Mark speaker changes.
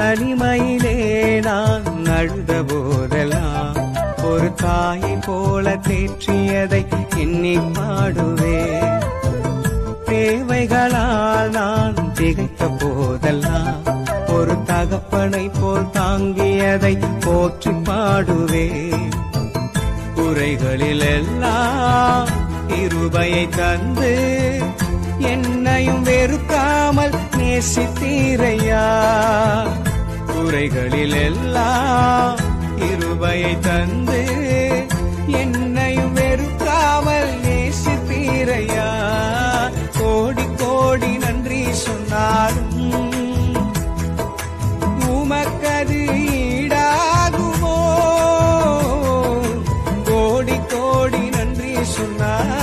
Speaker 1: தனிமையிலே நான் அழுத போதெல்லாம் ஒரு தாயை போல தேற்றியதை எண்ணி பாடுவேன். தேவைகளால் நான் திகைத்த போதெல்லாம் ஒரு தகப்பனை போல் தாங்கியதை போற்றி பாடுவேன். குறைகளில் எல்லாம் இருபையை தந்து என்னையும் வெறுக்காமல் நேசித்தீரையா? துறைகளில் எல்லாம் இருவையை தந்து என்னையும் வெறுக்காமல் நேசிப்பீரையா? கோடி கோடி நன்றி சொன்னாலும் உமக்கது ஈடாகுமோ? கோடி கோடி நன்றி சொன்னார்